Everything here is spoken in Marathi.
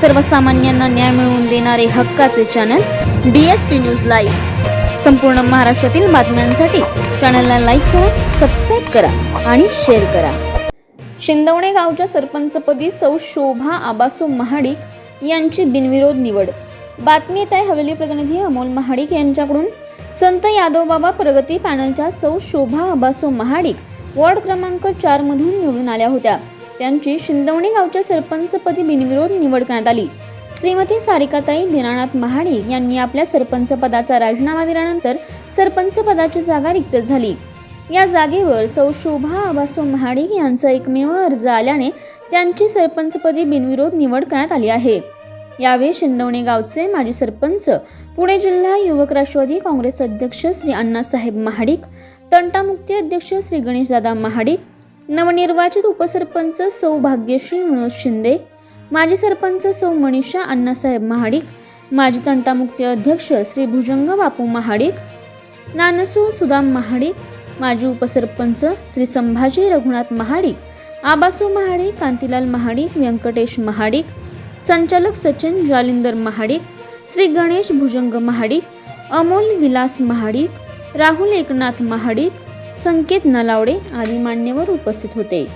सर्वसामान्यांना न्याय मिळवून देणारे हक्काचे channel D S P news live संपूर्ण महाराष्ट्रातील बातम्यांसाठी चॅनलला लाईक करा सबस्क्राईब करा आणि शेअर करा. शिंदवणे गावच्या सरपंचपदी सौ शोभा आबासो महाडिक यांची बिनविरोध निवड. बातमी येत आहे हवेली प्रतिनिधी अमोल महाडिक यांच्याकडून. संत यादवबाबा प्रगती पॅनलच्या सौ शोभा आबासो महाडिक वॉर्ड क्रमांक चारमधून निवडून आल्या होत्या. त्यांची शिंदवणे गावच्या सरपंचपदी बिनविरोध निवड करण्यात आली. श्रीमती सारिकाताई दीनानाथ महाडिक यांनी आपल्या सरपंच पदाचा राजीनामा दिल्यानंतर सरपंच पदाची जागा रिक्त झाली. या जागेवर सौ शोभा आबासो महाडिक यांचा एकमेव अर्ज आल्याने त्यांची सरपंचपदी बिनविरोध निवड करण्यात आली आहे. यावेळी शिंदवणे गावचे माजी सरपंच पुणे जिल्हा युवक राष्ट्रवादी काँग्रेस अध्यक्ष श्री अण्णासाहेब महाडिक तंटामुक्ती अध्यक्ष श्री गणेशदादा महाडिक नवनिर्वाचित उपसरपंच सौ भाग्यश्री मनोज शिंदे माजी सरपंच सौ मनीषा अण्णासाहेब महाडिक माजी तंटामुक्ती अध्यक्ष श्री भुजंग बापू महाडिक नानसू सुदाम महाडिक माजी उपसरपंच श्री संभाजी रघुनाथ महाडिक आबासू महाडिक कांतीलाल महाडिक व्यंकटेश महाडिक संचालक सचिन ज्वालिंदर महाडिक श्री गणेश भुजंग महाडिक अमोल विलास महाडिक राहुल एकनाथ महाडिक संकेत नलावडे आदी मान्यवर उपस्थित होते.